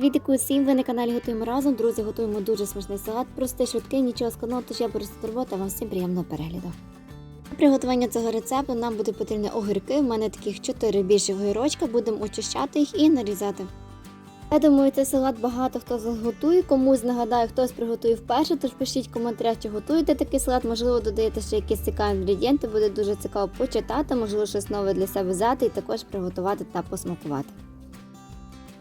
Вітику усім, ви на каналі Готуємо разом. Друзі, готуємо дуже смачний салат, простий, швидкий, нічого складного, тож я беруся турбота, вам всім приємного перегляду. Приготування цього рецепту нам буде потрібні огірки. У мене таких 4 більші огірочка, будемо очищати їх і нарізати. Я думаю, цей салат багато хто заготує. Комусь нагадаю, хтось приготує вперше, тож пишіть в коментарях, чи готуєте такий салат, можливо, додаєте ще якісь цікаві інгредієнти, буде дуже цікаво почитати, можливо, щось нове для себе взяти і також приготувати та посмакувати.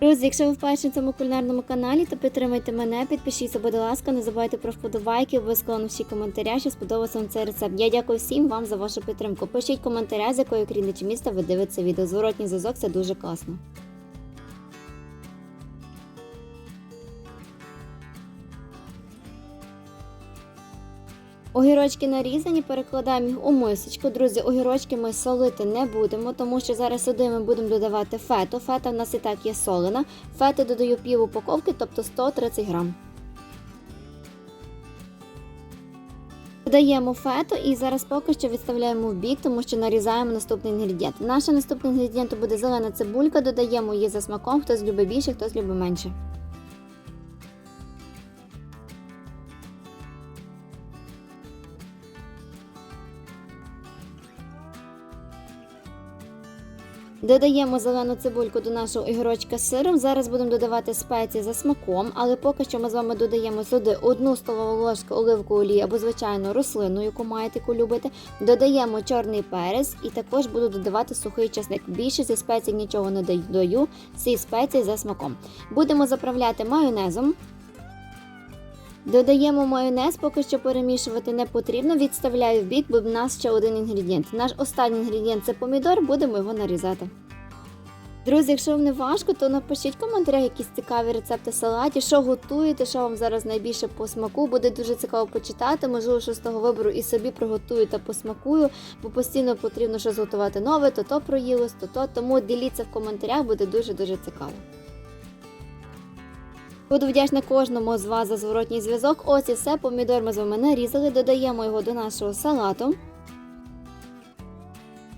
Друзі, якщо ви вперше на цьому кулінарному каналі, то підтримайте мене, підпишіться, будь ласка, не забувайте про вподобайки, обов'язково всі коментаря, що сподобався вам цей рецепт. Я дякую всім вам за вашу підтримку. Пишіть коментаря, з якої країни чи міста ви дивитеся відео. Зворотній зв'язок це дуже класно. Огірочки нарізані, перекладаємо їх у мисочку. Друзі, огірочки ми солити не будемо, тому що зараз сюди ми будемо додавати фету. Фета в нас і так є солена. Фети додаю пів упаковки, тобто 130 грам. Додаємо фету і зараз поки що відставляємо в бік, тому що нарізаємо наступний інгредієнт. Наш наступний інгредієнт буде зелена цибулька, додаємо її за смаком, хтось любить більше, хтось любить менше. Додаємо зелену цибульку до нашого огірочка з сиром. Зараз будемо додавати спеції за смаком, але поки що ми з вами додаємо сюди одну столову ложку оливкової олії або звичайно рослину, яку маєте яку любите. Додаємо чорний перець і також буду додавати сухий чесник. Більше зі спецій нічого не додаю, всі спеції за смаком. Будемо заправляти майонезом. Додаємо майонез, поки що перемішувати не потрібно. Відставляю в бік, бо в нас ще один інгредієнт. Наш останній інгредієнт це помідор, будемо його нарізати. Друзі, якщо вам не важко, то напишіть в коментарях якісь цікаві рецепти салатів, що готуєте, що вам зараз найбільше по смаку. Буде дуже цікаво почитати. Можливо, що з того вибору і собі приготую та посмакую, бо постійно потрібно щось готувати нове, то то проїлось, то то. Тому діліться в коментарях, буде дуже дуже цікаво. Буду вдячна кожному з вас за зворотній зв'язок. Ось і все. Помідор ми з вами нарізали, додаємо його до нашого салату.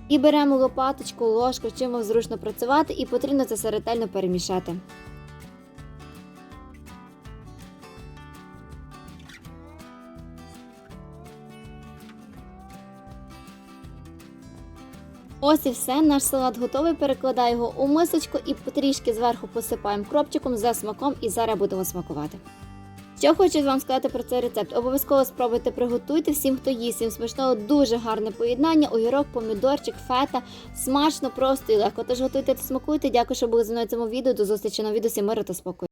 І беремо лопаточку, ложку, чим вам зручно працювати, і потрібно це все ретельно перемішати. Ось і все, наш салат готовий. Перекладаю його у мисочку і потрішки зверху посипаємо кропчиком за смаком і зараз будемо смакувати. Що хочу вам сказати про цей рецепт. Обов'язково спробуйте приготуйте всім, хто їсть. Всім смачного, дуже гарне поєднання. Огірок, помідорчик, фета. Смачно, просто і легко. Тож готуйте та смакуйте. Дякую, що були зі мною цьому відео. До зустрічі на відео. Миру та спокою.